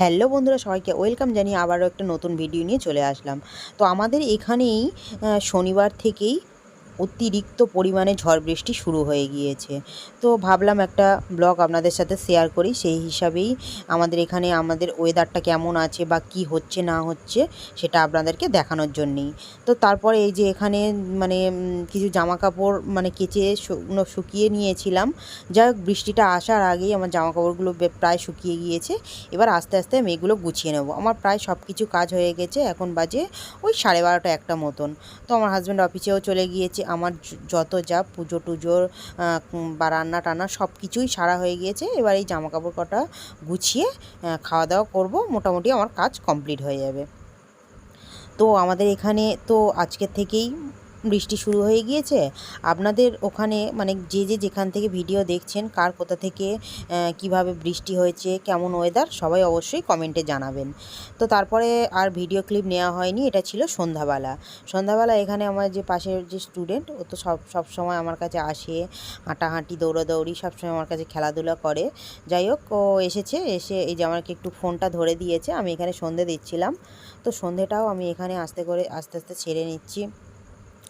Hello বন্ধুরা, সবাইকে welcome জানিয়ে আবারও একটা নতুন ভিডিও নিয়ে চলে আসলাম। তো আমাদের এখানেই শনিবার থেকেই অতিরিক্ত পরিমাণে ঝড় বৃষ্টি শুরু হয়ে গিয়েছে। তো ভাবলাম একটা ব্লগ আপনাদের সাথে শেয়ার করি, সেই হিসাবেই আমাদের এখানে আমাদের ওয়েদারটা কেমন আছে বা কি হচ্ছে, না হচ্ছে, সেটা আপনাদেরকে দেখানোর জন্যেই। তো তারপরে এই যে এখানে মানে কিছু জামা কাপড় মানে কেচে শুকিয়ে নিয়েছিলাম। হোক, বৃষ্টিটা আসার আগেই আমার জামা কাপড়গুলো প্রায় শুকিয়ে গিয়েছে। এবার আস্তে আস্তে আমি এগুলো গুছিয়ে নেব। আমার প্রায় সব কিছু কাজ হয়ে গেছে, এখন বাজে ওই সাড়ে বারোটা একটা মতন। তো আমার হাজব্যান্ড অফিসেও চলে গিয়েছে। আমার যত যা পুজো টুজোর বা রান্না টান্না সব কিছুই সারা হয়ে গিয়েছে। এবার এই জামা কাপড় কটা গুছিয়ে খাওয়া দাওয়া করব। মোটামুটি আমার কাজ কমপ্লিট হয়ে যাবে। তো আমাদের এখানে, তো আজকের থেকেই বৃষ্টি শুরু হয়ে গিয়েছে। আপনাদের ওখানে মানে যে যে যেখান থেকে ভিডিও দেখছেন, কার কোথা থেকে কীভাবে বৃষ্টি হয়েছে, কেমন ওয়েদার সবাই অবশ্যই কমেন্টে জানাবেন। তো তারপরে আর ভিডিও ক্লিপ নেওয়া হয়নি, এটা ছিল সন্ধ্যাবেলা। সন্ধ্যাবেলা এখানে আমার যে পাশের যে স্টুডেন্ট ও তো সব সব সময় আমার কাছে আসে, হাঁটাহাঁটি, দৌড়াদৌড়ি সবসময় আমার কাছে খেলাধুলা করে। যাই হোক, ও এসেছে, এসে এই যে আমাকে একটু ফোনটা ধরে দিয়েছে, আমি এখানে সন্ধে দিচ্ছিলাম। তো সন্ধেটাও আমি এখানে আস্তে করে, আস্তে আস্তে ছেড়ে নিচ্ছি।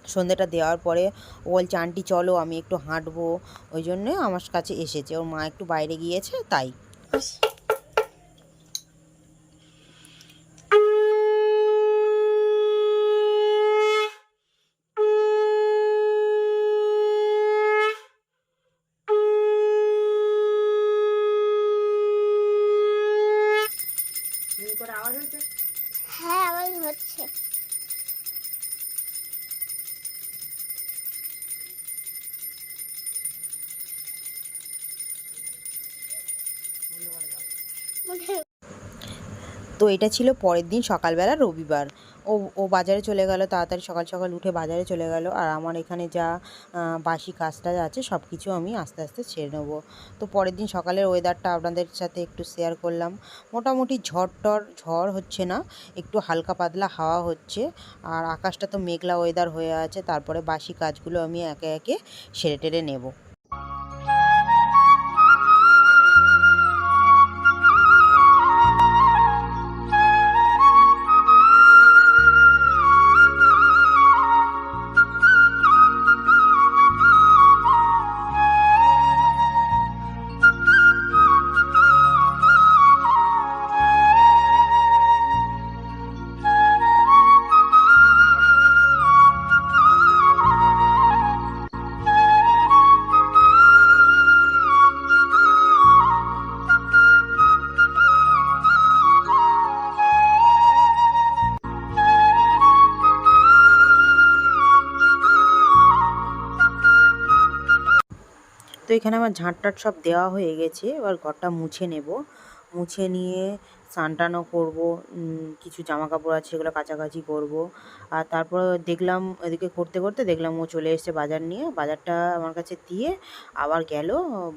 সন্ধেটা দেওয়ার পরে ও বলছে, আন্টি, চলো, আমি একটু হাঁটবো। ওই জন্যে আমার কাছে এসেছে। ওর মা একটু বাইরে গিয়েছে, তাই। তো এটা ছিল পরের দিন, সকালবেলা রবিবার। ও ও বাজারে চলে গেল, তাড়াতাড়ি সকাল সকাল উঠে বাজারে চলে গেল। আর আমার এখানে যা বাসি কাজটা আছে সব কিছু আমি আস্তে আস্তে ছেড়ে নেব। তো পরের দিন সকালের ওয়েদারটা আপনাদের সাথে একটু শেয়ার করলাম। মোটামুটি ঝড় টর ঝড় হচ্ছে না, একটু হালকা পাতলা হাওয়া হচ্ছে। আর আকাশটা তো মেঘলা ওয়েদার হয়ে আছে, তারপরে বাসি কাজগুলো আমি একে একে সেরে টেরে নেব। তো এখানে আমার ঝাঁট টাট সব দেওয়া হয়ে গেছে। এবার ঘরটা মুছে নেব। মুছে নিয়ে স্নান টানও করব কিছু জামা কাপড় আছে সেগুলো কাচাকাচি করব। আর তারপর দেখলাম, এদিকে করতে করতে দেখলাম ও চলে এসেছে বাজার নিয়ে। বাজারটা আমার কাছে দিয়ে আবার গেল,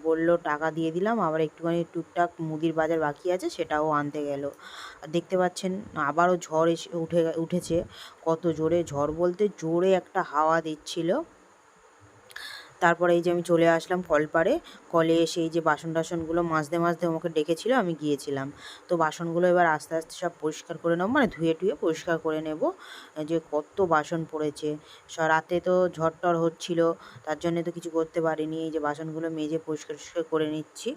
বলল টাকা দিয়ে দিলাম, আবার একটুখানি টুকটাক মুদির বাজার বাকি আছে, সেটাও আনতে গেল। দেখতে পাচ্ছেন, আবারও ঝড় এসে, উঠে, উঠেছে। কত জোরে ঝড় বলতে জোরে একটা হাওয়া দিচ্ছিল। তারপরে এই যে আমি চলে আসলাম কলপাড়ে। কলে এসে এই যে বাসন টাসনগুলো মাজতে মাজতে আমাকে ডেকেছিল, আমি গিয়েছিলাম। তো বাসনগুলো এবার আস্তে আস্তে সব পরিষ্কার করে নেব মানে ধুয়ে টুয়ে পরিষ্কার করে নেব। যে কত বাসন পড়েছে। রাতে তো ঝড় টর হচ্ছিল, তার জন্য তো কিছু করতে পারিনি। এই যে বাসনগুলো মেজে পরিষ্কার করে নিচ্ছি।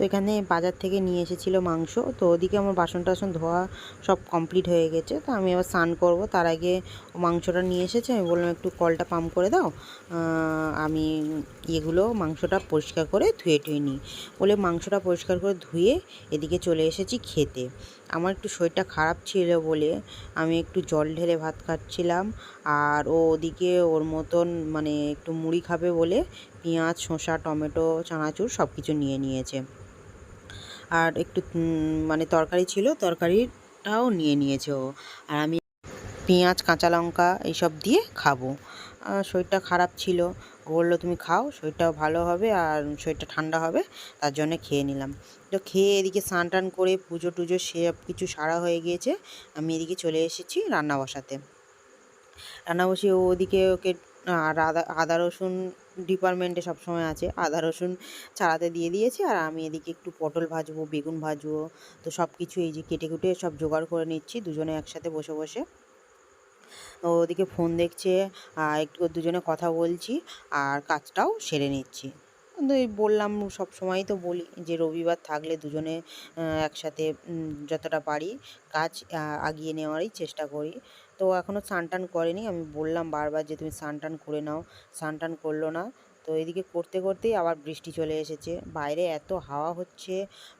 তো এখানে বাজার থেকে নিয়ে এসেছিল মাংস। তো ওদিকে আমার বাসন টাসন ধোয়া সব কমপ্লিট হয়ে গেছে। তো আমি আবার স্নান করব। তার আগে মাংসটা নিয়ে এসেছে। আমি বললাম, একটু কলটা পাম্প করে দাও। আমি এগুলো মাংসটা পরিষ্কার করে ধুয়ে টুয়ে নিই। বলে মাংসটা পরিষ্কার করে ধুয়ে এদিকে চলে এসেছি খেতে। আমার একটু শরীরটা খারাপ ছিল বলে আমি একটু জল ঢেলে ভাত খাচ্ছিলাম। আর ও ওদিকে ওর মতন মানে একটু মুড়ি খাবে বলে পেঁয়াজ, শসা, টমেটো, চানাচুর সব কিছু নিয়ে নিয়েছে। আর একটু মানে তরকারি ছিল, তরকারিটাও নিয়ে নিয়েছে ও। আর আমি পেঁয়াজ, কাঁচা লঙ্কা এইসব দিয়ে খাব। শরীরটা খারাপ ছিল। বলল, তুমি খাও, শরীরটাও ভালো হবে আর শরীরটা ঠান্ডা হবে। তার জন্য খেয়ে নিলাম। তো খেয়ে এদিকে স্নান টান করে পুজো টুজো সব কিছু সারা হয়ে গিয়েছে। আমি এদিকে চলে এসেছি রান্না বসাতে। রান্না বসিয়ে ওদিকে ওকে, আদা আদা রসুন ডিপার্টমেন্টে সবসময় আছে। আদা, রসুন ছাড়াতে দিয়ে দিয়েছি আর আমি এদিকে একটু পটল ভাজবো, বেগুন ভাজবো। তো সব কিছু এই যে কেটে কুটে সব জোগাড় করে নিচ্ছি, দুজনে একসাথে বসে বসে। ওদিকে ফোন দেখছে আর একটু দুজনে কথা বলছি আর কাজটাও সেরে নিচ্ছি। কিন্তু এই বললাম সব সময়ই তো বলি যে রবিবার থাকলে দুজনে একসাথে যতটা পারি কাজ আগিয়ে নেওয়ারই চেষ্টা করি। তো এখনও স্নান করেনি। আমি বললাম বারবার যে, তুমি স্নান করে নাও স্নান করল না। তো এদিকে করতে করতেই আবার বৃষ্টি চলে এসেছে। বাইরে এত হাওয়া হচ্ছে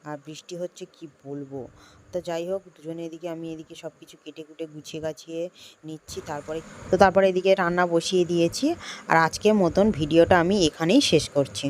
আর বৃষ্টি হচ্ছে কি বলব? তো যাই হোক, দুজনে এদিকে, আমি এদিকে সব কিছু কেটে কুটে গুছিয়ে গাছিয়ে নিচ্ছি। তারপরে, তো তারপরে এদিকে রান্না বসিয়ে দিয়েছি। আর আজকের মতন ভিডিওটা আমি এখানেই শেষ করছি।